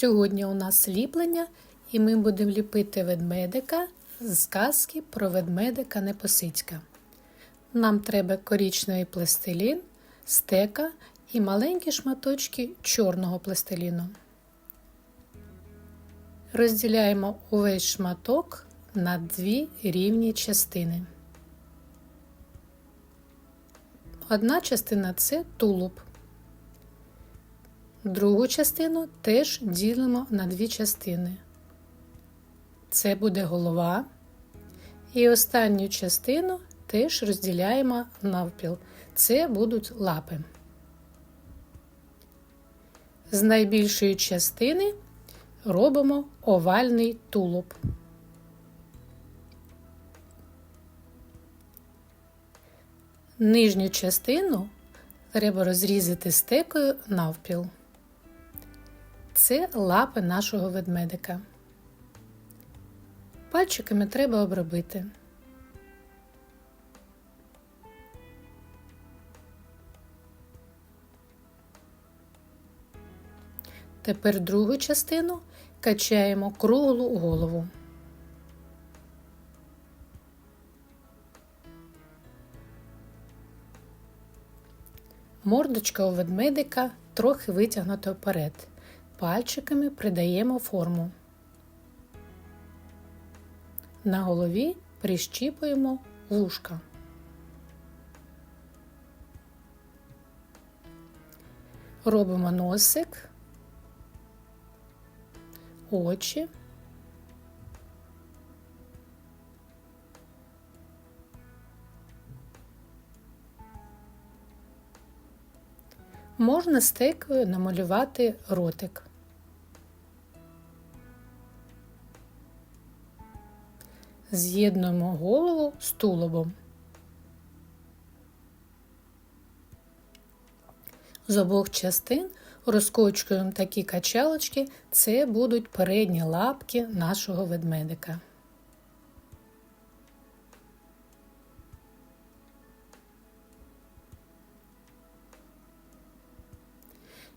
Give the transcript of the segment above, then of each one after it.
Сьогодні у нас ліплення, і ми будемо ліпити ведмедика з сказки про ведмедика Непосицька. Нам треба корічний пластилін, стека і маленькі шматочки чорного пластиліну. Розділяємо увесь шматок на дві рівні частини. Одна частина це тулуб. Другу частину теж ділимо на дві частини. Це буде голова. І останню частину теж розділяємо навпіл. Це будуть лапи. З найбільшої частини робимо овальний тулуб. Нижню частину треба розрізати стекою навпіл. Це лапи нашого ведмедика. Пальчиками треба обробити. Тепер другу частину качаємо круглу голову. Мордочка у ведмедика трохи витягнута вперед. Пальчиками придаємо форму. На голові прищіпуємо вушка. Робимо носик, очі. Можна стекою намалювати ротик. З'єднуємо голову з тулубом. З обох частин розкочуємо такі качалочки, це будуть передні лапки нашого ведмедика.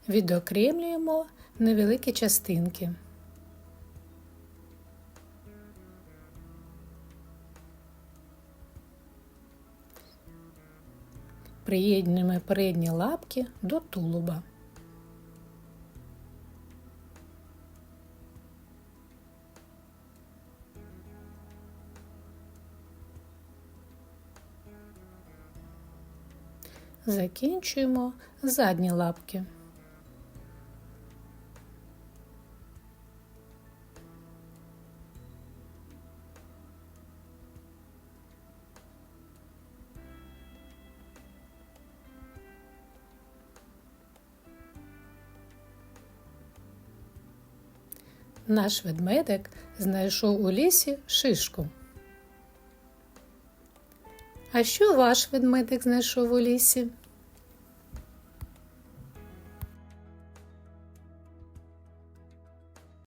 Відокремлюємо невеликі частинки. Приєднуємо передні лапки до тулуба. Закінчуємо задні лапки. Наш ведмедик знайшов у лісі шишку. А що ваш ведмедик знайшов у лісі?